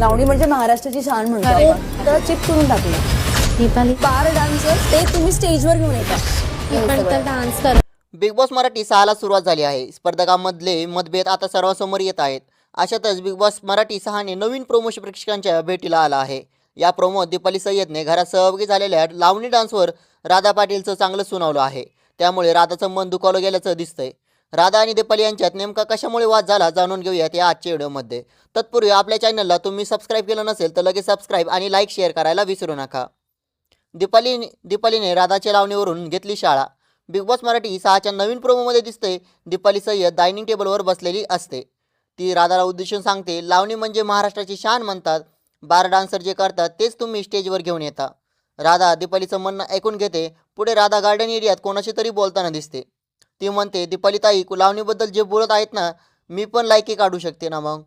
लावणी म्हणजे महाराष्ट्राची शान म्हणतो अरे. आपण. तर चिप करून टाकलं. दीपाली बार डान्सर ते तुम्ही स्टेजवर घेऊन येता. ती पण तर डान्स कर बिग बॉस मराठी सहाला सुरुवात झाली आहे. स्पर्धकांमधले मतभेद आता सर्वांसमोर येत आहेत. अशातच बिग बॉस मराठी सहाने नवीन प्रोमो प्रेक्षकांच्या भेटीला आला आहे. या प्रोमोत दीपाली सय्यदने घरात सहभागी झालेल्या लावणी डान्सवर राधा पाटीलचं चांगलं सुनावलं आहे. त्यामुळे राधाचं मन दुखावलं गेल्याचं दिसतंय. राधा आणि दीपाली यांच्यात नेमका कशामुळे वाद झाला जाणून घेऊयात या आजच्या व्हिडिओमध्ये. तत्पूर्वी आपल्या चॅनलला तुम्ही सबस्क्राईब केलं नसेल तर लगेच सबस्क्राईब आणि लाईक शेअर करायला विसरू नका. दीपाली दीपालीने राधाच्या लावणीवरून घेतली शाळा. बिग बॉस मराठी सहाच्या नवीन प्रोमोमध्ये दिसते. दीपाली सय्यद डायनिंग टेबलवर बसलेली असते. ती राधाला उद्देशून सांगते लावणी म्हणजे महाराष्ट्राची शान म्हणतात. बार डान्सर जे करतात तेच तुम्ही स्टेजवर घेऊन येता. राधा दीपालीचं म्हणणं ऐकून घेते. पुढे राधा गार्डन एरियात कोणाशी तरी बोलताना दिसते. ती म्हणते दीपालीताई कुलावणीबद्दल लावणीबद्दल जे बोलत आहेत ना मी पण लायकी काढू शकते ना मग.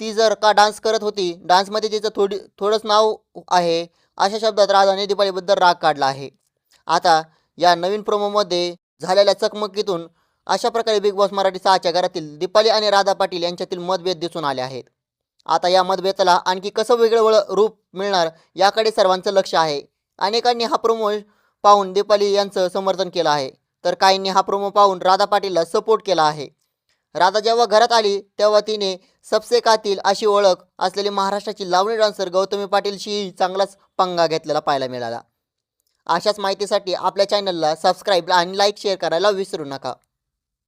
ती जर का डान्स करत होती डान्समध्ये तिचं थोडी थोडंच नाव आहे अशा शब्दात राधाने दीपालीबद्दल राग काढला आहे. आता या नवीन प्रोमोमध्ये झालेल्या चकमकीतून अशा प्रकारे बिग बॉस मराठी सहाच्या घरातील दीपाली आणि राधा पाटील यांच्यातील मतभेद दिसून आले आहेत. आता या मतभेदाला आणखी कसं वेगळं वळ रूप मिळणार याकडे सर्वांचं लक्ष आहे. अनेकांनी हा प्रोमो पाहून दीपाली यांचं समर्थन केलं आहे. तर काहींनी हा प्रोमो पाहून राधा पाटीलला सपोर्ट केला आहे. राधा जेव्हा घरात आली तेव्हा तिने सबसे कातील अशी ओळख असलेली महाराष्ट्राची लावणी डान्सर गौतमी पाटीलशीही चांगलाच पंगा घेतलेला पाहायला मिळाला. अशाच माहितीसाठी आपल्या चॅनलला सबस्क्राईब आणि लाईक शेअर करायला विसरू नका.